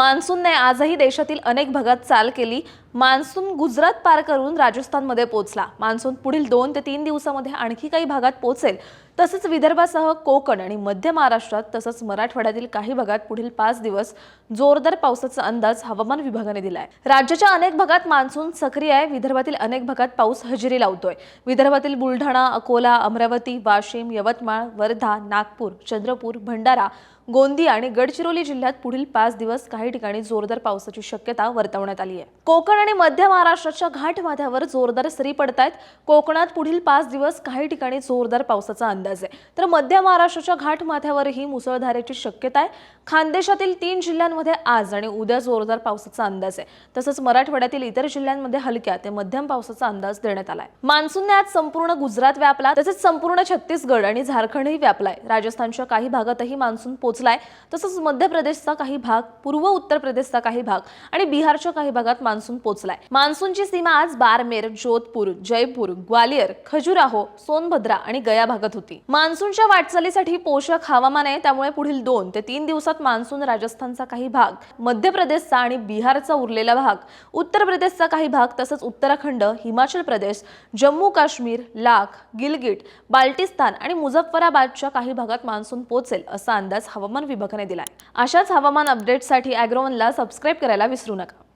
मान्सूनने आजही देशातील अनेक भागात चाल केली. मान्सून गुजरात पार करून राजस्थानमध्ये पोहोचला. मान्सून पुढील दोन ते तीन दिवसामध्ये आणखी काही भागात पोहोचेल. तसंच विदर्भासह कोकण आणि मध्य महाराष्ट्रात तसंच मराठवाड्यातील काही भागात पुढील पाच दिवस जोरदार पावसाचा अंदाज हवामान विभागाने दिला आहे राज्याच्या अनेक भागात मान्सून सक्रिय आहे. विदर्भातील अनेक भागात पाऊस हजेरी लावतोय. विदर्भातील बुलढाणा अकोला अमरावती वाशिम यवतमाळ वर्धा नागपूर चंद्रपूर भंडारा गोंदिया आणि गडचिरोली जिल्ह्यात पुढील पाच दिवस काही ठिकाणी जोरदार पावसाची शक्यता वर्तवण्यात आली आहे. कोकण आणि मध्य महाराष्ट्राच्या घाटमाथ्यावर जोरदार सरी पडत आहेत कोकणात पुढील पाच दिवस काही ठिकाणी जोरदार पावसाचा अंदाज आहे. तर मध्य महाराष्ट्राच्या घाटमाथ्यावरही मुसळधारेची शक्यता आहे. खानदेशातील तीन जिल्ह्यांमध्ये आज आणि उद्या जोरदार पावसाचा अंदाज आहे. तसंच मराठवाड्यातील इतर जिल्ह्यांमध्ये हलक्या ते मध्यम पावसाचा अंदाज देण्यात आलाय. मान्सूनने आज संपूर्ण गुजरात व्यापला. तसेच संपूर्ण छत्तीसगड आणि झारखंडही व्यापलाय. राजस्थानच्या काही भागातही मान्सून पोच पोहोचलाय. तसंच मध्य प्रदेशचा काही भाग पूर्व उत्तर प्रदेशचा काही भाग आणि बिहारच्या काही भागात मान्सून पोहोचलाय. मान्सूनची सीमा आज बारमेर जोधपूर जयपूर ग्वालियर खजुराहो सोनभद्रा आणि गया भागात होती. मान्सूनच्या वाटचालीसाठी पोषक हवामान आहे त्यामुळे पुढील दोन ते तीन दिवसात मान्सून राजस्थानचा काही भाग मध्य प्रदेशचा आणि बिहारचा उरलेला भाग उत्तर प्रदेशचा काही भाग तसंच उत्तराखंड हिमाचल प्रदेश जम्मू काश्मीर लाख गिलगिट बाल्टिस्तान आणि मुझफ्फराबादच्या काही भागात मान्सून पोहोचेल असा अंदाज हवामान विभागाने दिलाय. अशाच हवामान अपडेटसाठी अॅग्रोवनला सबस्क्राईब करायला विसरू नका.